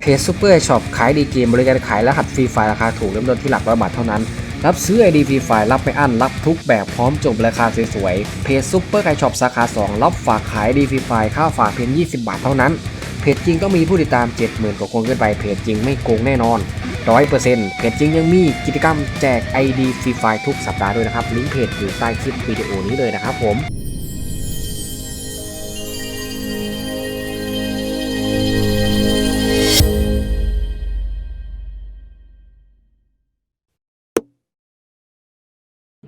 เพจซูเปอร์ช็อปขายดีเกมบริการขายรหัสฟรีไฟล์ราคาถูกเริ่มต้นที่หลักร้อยบาทเท่านั้น รับซื้อไอดีฟรีไฟล์รับไม่อั้น รับทุกแบบพร้อมจบราคาสวยๆ เพจซูเปอร์ไก่ช็อปสาขา 2 รับฝากขายดีฟรีไฟล์ค่าฝากเพียง 20 บาทเท่านั้น เพจจริงต้องมีผู้ติดตาม 70,000กว่าคนขึ้นไป เพจจริงไม่โกงแน่นอน100%เพจจริงยังมีกิจกรรมแจก ID ฟรีไฟล์ทุกสัปดาห์ด้วยนะครับ ลิงก์เพจอยู่ใต้คลิปวิดีโอนี้เลยนะครับผม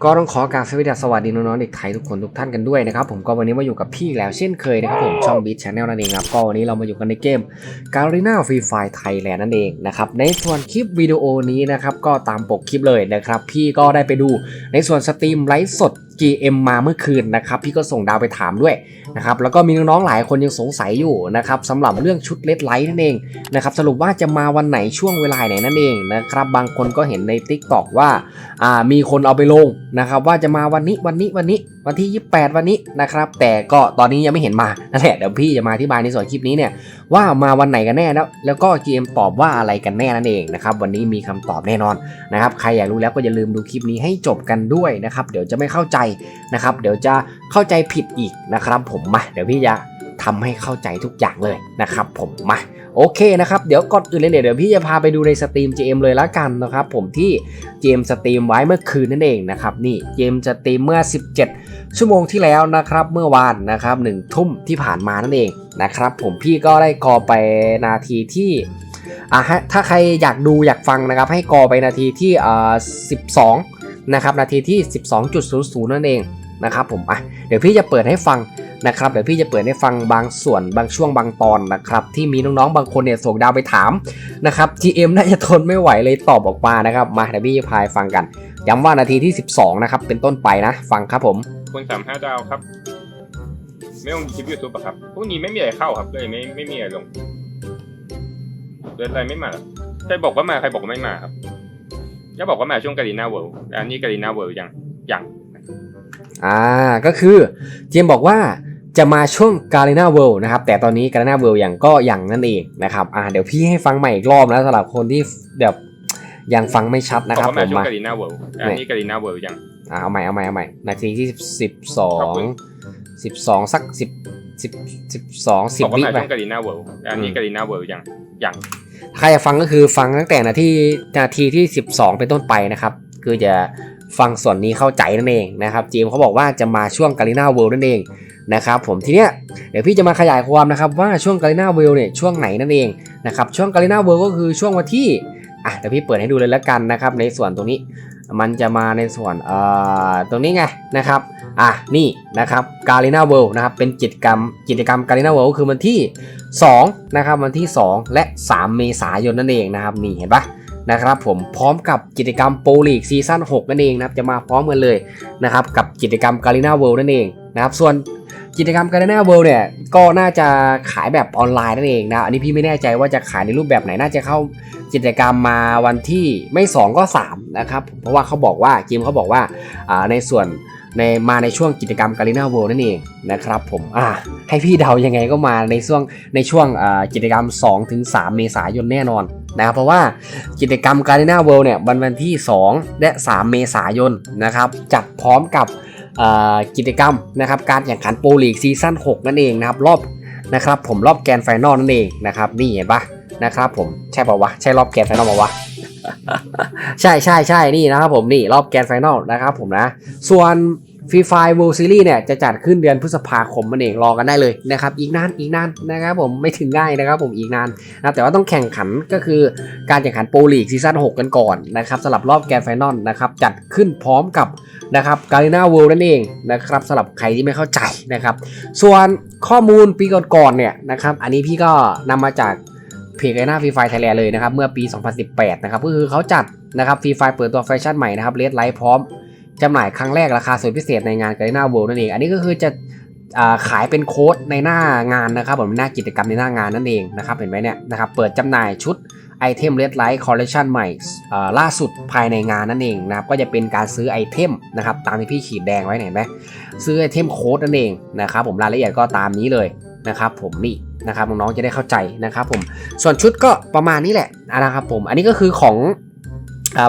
ก็ต้องขอกรารสวัสดีสวัสดีน้องๆเด็กไทยทุกคนทุกท่านกันด้วยนะครับผมก็วันนี้มาอยู่กับพี่แล้วเช่นเคยนะครับผมช่องบีทชแนลนั่นเองครับก็วันนี้เรามาอยู่กันในเกม g a r i n a Free Fire Thailand นั่นเองนะครับในส่วนคลิปวิดีโอนี้นะครับก็ตามปกคลิปเลยนะครับพี่ก็ได้ไปดูในส่วนสตรีมไลฟ์สด GM มาเมื่อคืนนะครับพี่ก็ส่งดาวไปถามด้วยนะครับแล้วก็มีน้องๆหลายคนยังสงสัยอยู่นะครับสำหรับเรื่องชุดเลดไลท์นั่นเองนะครับสรุปว่าจะมาวันไหนช่วงเวลาไหนนั่นเองนะครับบางคนก็เห็นใน Tik t o อกว่ามีคนเอาไปลงนะครับว่าจะมาวันนี้วันนี้วันนี้วันที่ 28 วันนี้นะครับแต่ก็ตอนนี้ยังไม่เห็นมานั่นแหละเดี๋ยวพี่จะมาอธิบายในส่วนคลิปนี้เนี่ยว่ามาวันไหนกันแน่แล้วแล้วก็ GM ตอบว่าอะไรกันแน่นั่นเองนะครับวันนี้มีคำตอบแน่นอนนะครับใครอยากรู้แล้วก็อย่าลืมดูคลิปนี้ให้จบกันด้วยนะครับเดี๋ยวจะไม่เข้าใจนะครับเดี๋ยวจะเข้าใจผิดอีกนะครับ ผมมาเดี๋ยวพี่จะทำให้เข้าใจทุกอย่างเลยนะครับ ผมมาโอเคนะครับเดี๋ยวก่อนอื่นเลยเนี่ยเดี๋ยวพี่จะพาไปดูในสตรีม GM เลยละกันนะครับ ผมที่ GM สตรีมไว้เมื่อคืนนั่นเองนะครับนี่ GM สตรีมเมื่อ 17 ชั่วโมงที่แล้วนะครับเมื่อวานนะครับหนึ่งทุ่มที่ผ่านมานั่นเองนะครับ ผมพี่ก็ได้กอไปนาทีที่อะฮะถ้าใครอยากดูอยากฟังนะครับ ให้กอไปนาทีที่อ่า12 นะครับนาทีที่ 12.00 นั่นเองนะครับผมอะเดี๋ยวพี่จะเปิดให้ฟังนะครับเดี๋ยวพี่จะเปิดให้ฟังบางส่วนบางช่วงบางตอนนะครับที่มีน้องๆบางคนเนี่ยส่งดาวไปถามนะครับ GM น่าจะทนไม่ไหวเลยตอบออกมานะครับมาเดี๋ยวพี่จะพายฟังกันย้ำว่านาทีที่ 12 นะครับ เป็นต้นไปนะฟังครับผมคุณสามห้าดาวครับ ไม่ลงคลิปยูทูบอะครับพวกนี้ไม่มีอะไรเข้าครับเลยไม่ไม่มีอะไรลงเดือนอะไรไม่มาใครบอกว่ามาใครบอกว่าไม่มาครับ จะบอกว่ามาช่วงการีนาเวิลด์อันนี้การีนาเวิลด์ยังยังอ่าก็คือเจมส์บอกว่าจะมาช่วงกา r ินาเวิลด์นะครับแต่ตอนนี้กา r ินาเวิลด์อย่างก็อย่างนั่นเองนะครับอ่าเดี๋ยวพี่ให้ฟังใหม่อีกรอบนะสำหรับคนที่แบบยังฟังไม่ชัดนะบอคกรับว่าผมามช่วงมาการีนาเวิลด์อันนี้การีนาเวิลด์ยังอ่าเอาใหม่เอาใหม่เอาใหม่นาทีที่สิบสอขอบงคุณสิบสองสักสิบสิบสิบสองสิบบอกว่าวิมาไปช่วงการีนาเวิลด์อันนี้อืมการีนาเวิลด์ยังยัง ใครอยากฟังก็คือฟังตั้งแต่นาทีนาทีที่สิบสองเป็นต้นไปนะครับ คือจะฟังส่วนนี้เข้าใจนั่นเองนะครับจีมเขาบอกว่าจะมาช่วงกาลินาเวิลด์นั่นเองนะครับผมทีเนี้ยเดี๋ยวพี่จะมาขยายความนะครับว่าช่วงกาลินาเวิลด์เนี่ยช่วงไหนนั่นเองนะครับช่วงกาลินาเวิลด์ก็คือช่วงวันที่อะเดี๋ยวพี่เปิดให้ดูเลยแล้วกันนะครับในส่วนตรงนี้ มันจะมาในส่วนเอ่อตรงนี้ไงนะครับอะนี่นะครับกา r ินาเวิลด์นะครับเป็นกิจกรรมกิจกรรมกา r ินาเวิลด์คือวันที่2นะครับวันที่ 2 และ 3 เมษายนนั่นเองนะครับนี่เห็นปะนะครับผมพร้อมกับกิจกรรมโปรลีกซีซั่น6นั่นเองนะครับจะมาพร้อมกันเลยนะครับกับกิจกรรมกา r ินาเวิลด์นั่นเองนะครับส่วน กิจกรรมกา r ินาเวิลด์เนี่ยก็น่าจะขายแบบออนไลน์นั่นเองนะอันนี้พี่ไม่แน่ใจว่าจะขายในรูปแบบไหนน่าจะเข้ากิจกรรมมาวันที่ไม่ 2 ก็ 3 นะครับเพราะว่าเขาบอกว่าจิมเขาบอกว่าในส่วนในมาในช่วงกิจกรรมกา r ินาเวิลด์นั่นเองนะครับผมอ่าให้พี่เดายังไงก็มาในช่วงในช่วงกิจกรรม 2-3 เมษายนแน่นอนนะครับเพราะว่ากิจกรรมกา r ินาเวิลด์เนี่ยวันวันที่ 2 และ 3 เมษายนนะครับจัดพร้อมกับ กิจกรรมนะครับการแข่งขันโปรลีกซีซั่น6นั่นเองนะครับรอบนะครับผมรอบแกนไฟนอลนั่นเองนะครับนี่เห็นปะนะครับผมใช่ป่าวะใช่รอบแกนไฟนอลป่าวะใช่ใช่ใช่นี่นะครับผมนี่รอบแกนไฟนอลนะครับผมนะ ส่วน ฟรีไฟ World Series เนี่ยจะจัดขึ้นเดือนพฤษภาคมนั่นเองรอกันได้เลยนะครับอีกนานอีกนานนะครับผมไม่ถึงง่ายนะครับผมอีกนานนะแต่ว่าต้องแข่งขันก็คือการแข่งขันโปรลีกซีซั่น6 กันก่อนนะครับสำหรับรอบแกรนด์ไฟนอลนะครับจัดขึ้นพร้อมกับนะครับการีนาเวิลด์นั่นเองนะครับสำหรับใครที่ไม่เข้าใจนะครับ ส่วนข้อมูลปีก่อนๆเนี่ยนะครับอันนี้พี่ก็นำมาจากเพจไอหน้าฟรีไฟไทยแลนด์เลยนะครับเมื่อปี 2018 นะครับก็คือเขาจัดนะครับฟรีไฟเปิดตัวแฟชั่นใหม่นะครับเลดไลท์พร้อม จำหน่ายครั้งแรกราคาสุดพิเศษในงานไกหน้าเวิลด์นั่นเอง อันนี้ก็คือจะขายเป็นโค้ดในหน้างานนะครับผมหน้ากิจกรรมในหน้างานนั่นเองนะครับเห็นไหมเนี่ยนะครับเปิดจำหน่ายชุดไอเทมเลดไลท์คอลเลคชันใหม่ล่าสุดภายในงานนั่นเองนะครับก็จะเป็นการซื้อไอเทมนะครับตามที่พี่ขีดแดงไว้เห็นไหมซื้อไอเทมโค้ดนั่นเองนะครับผมรายละเอียดก็ตามนี้เลยนะครับผมนี่นะครับน้องๆจะได้เข้าใจนะครับผมส่วนชุดก็ประมาณนี้แหละนะครับผมอันนี้ก็คือของ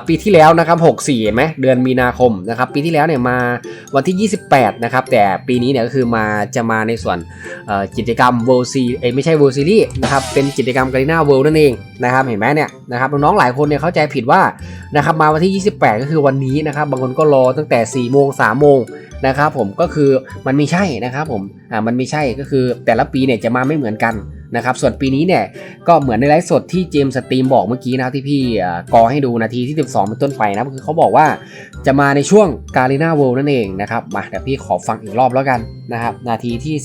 ปีที่แล้วนะครับ64เห็นไหมเดือนมีนาคมนะครับปีที่แล้วเนี่ยมาวันที่ 28 นะครับ แต่ปีนี้เนี่ยก็คือมาจะมาในส่วนกิจกรรม World C เอ้ยไม่ใช่ World Series นะครับเป็นกิจกรรม Garena World นั่นเองนะครับเห็นไหมเนี่ยนะครับน้องๆหลายคนเนี่ยเข้าใจผิดว่านะครับมาวันที่ 28 ก็คือวันนี้นะครับบางคนก็รอตั้งแต่4โมง3โมงนะครับผมก็คือมันไม่ใช่นะครับผมอ่ามันไม่ใช่ก็คือแต่ละปีเนี่ยจะมาไม่เหมือนกัน นะครับส่วนปีนี้เนี่ยก็เหมือนในไลฟ์สดที่เจมส์สตรีมบอกเมื่อกี้นะครับที่พี่อ่ากอให้ดูนาทีที่ 12 เป็นต้นไปนะคือเขาบอกว่าจะมาในช่วงกา r ีนาเวิลด์นั่นเองนะครับมาเดี๋ยวพี่ขอฟังอีกรอบแล้วกันนะครับนาทีที่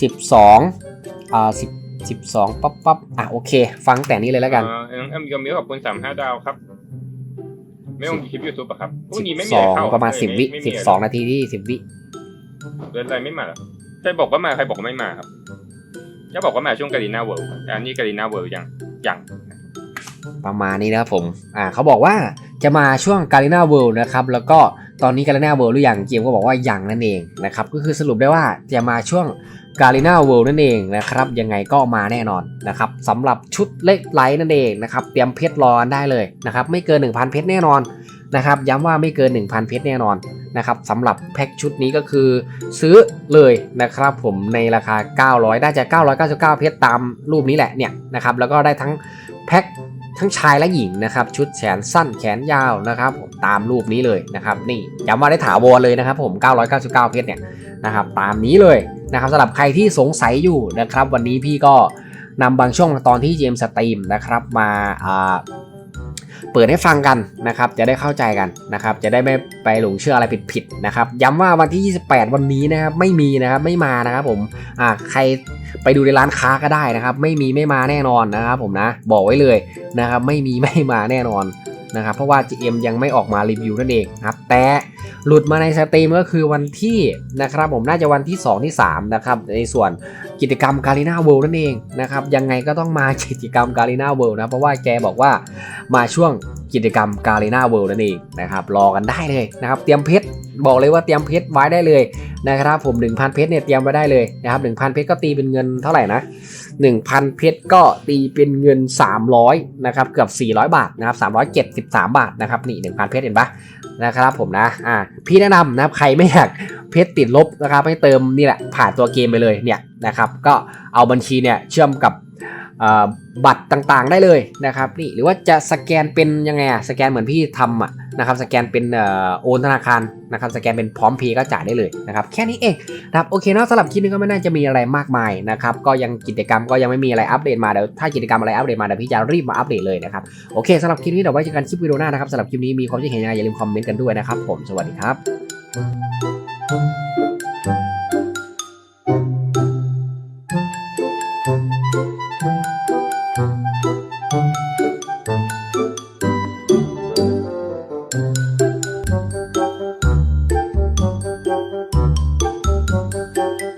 10 12อ่า10 12ปั๊บปั๊บอะโอเค ฟังแต่นี้เลยแล้วกันเอ่อเอ็มยมมิวกับคุณสามห้าดาวครับไม่ลงคลิปยูทูบอะครับพรุ่งนี้ไม่มีอะไรเข้า12ประมาณเลย10วิไไมีอะไร12นาทีที่10วิเดือนอะไรไม่มาเหรอใครบอกว่ามาใครบอกว่าไม่มาครับ จะบอกว่ามาช่วงการีนาเวิลด์แต่อันนี้การีนาเวิลด์ยังยังประมาณนี้นะครับผมอ่าเขาบอกว่าจะมาช่วงกา r ีนาเวิลด์นะครับแล้วก็ตอนนี้กา r ีนาเวิลด์หรือยังเกมก็บอกว่ายังนั่นเองนะครับก็คือสรุปได้ว่าจะมาช่วงกา r ีนาเวิลด์นั่นเองนะครับยังไงก็มาแน่นอนนะครับสำหรับชุดเล็กไลท์นั่นเองนะครับเตรียมเพชรรอได้เลยนะครับไม่เกิน 1,000 เพชรแน่นอนนะครับย้ำว่าไม่เกิน 1,000 เพชรแน่นอน นะครับสำหรับแพ็คชุดนี้ก็คือ ซื้อเลยนะครับผมในราคา 900ได้จะ 999 เพชรตามรูปนี้แหละเนี่ยนะครับแล้วก็ได้ทั้งแพ็คทั้งชายและหญิงนะครับชุดแขนสั้นแขนยาวนะครับผมตามรูปนี้เลยนะครับนี่ย้ำว่าได้ถาวรเลยนะครับผม 999 เพชรเนี่ยนะครับตามนี้เลยนะครับสำหรับใครที่สงสัยอยู่นะครับ วันนี้พี่ก็นำบางช่วงตอนที่เจมส์สตรีมนะครับมา เปิดให้ฟังกันนะครับ จะได้เข้าใจกันนะครับ จะได้ไม่ไปหลงเชื่ออะไรผิดๆนะครับ ย้ำว่าวันที่ 28 วันนี้นะครับไม่มีนะครับไม่มานะครับผมอ่าใครไปดูในร้านค้าก็ได้นะครับ ไม่มีไม่มาแน่นอนนะครับผมนะบอกไว้เลยนะครับ ไม่มีไม่มาแน่นอนนะครับ เพราะว่า GM ยังไม่ออกมารีวิวนั่นเองนะครับแต่ หลุดมาในสตรีมก็คือวันที่นะครับผมน่าจะวันที่ 2 ที่ 3 นะครับ ในส่วนกิจกรรมการีนาเวิลด์นั่นเองนะครับ ยังไงก็ต้องมากิจกรรมการีนาเวิลด์นะ เพราะว่าแกบอกว่ามาช่วงกิจกรรมการีนาเวิลด์นั่นเองนะครับ รอกันได้เลยนะครับ เตรียมเพชรบอกเลยว่าเตรียมเพชรไว้ได้เลยนะครับผม 1,000 เพชรเนี่ยเตรียมไว้ได้เลยนะครับ1,000 เพชรก็ตีเป็นเงินเท่าไหร่นะ 1,000 เพชรก็ตีเป็นเงิน 300นะครับเกือบ 400 บาทนะครับ373 บาทนะครับนี่ 1,000 เพชรเห็นปะ นะครับผมนะ อ่า พี่แนะนำนะครับใครไม่อยากเพชรติดลบนะครับให้เติมนี่แหละผ่านตัวเกมไปเลยเนี่ยนะครับ ก็เอาบัญชีเนี่ยเชื่อมกับ บัตรต่างๆได้เลยนะครับนี่หรือว่าจะสแกนเป็นยังไงอะสแกนเหมือนพี่ทำอะนะครับสแกนเป็นโอนธนาคารนะครับสแกนเป็นพร้อมเพย์ก็จ่ายได้เลยนะครับแค่นี้เองนะครับโอเคเนาะสำหรับคลิปนี้ก็ไม่น่าจะมีอะไรมากมายนะครับก็ยังกิจกรรมก็ยังไม่มีอะไรอัปเดตมาเดี๋ยวถ้ากิจกรรมอะไรอัปเดตมาเดี๋ยวพี่จะรีบมาอัปเดตเลยนะครับโอเคสำหรับคลิปนี้เดี๋ยวไว้เจอกันคลิปวิดีโอหน้านะครับสำหรับคลิปนี้มีความคิดเห็นยังไงอย่าลืมคอมเมนต์กันด้วยนะครับผมสวัสดีครับ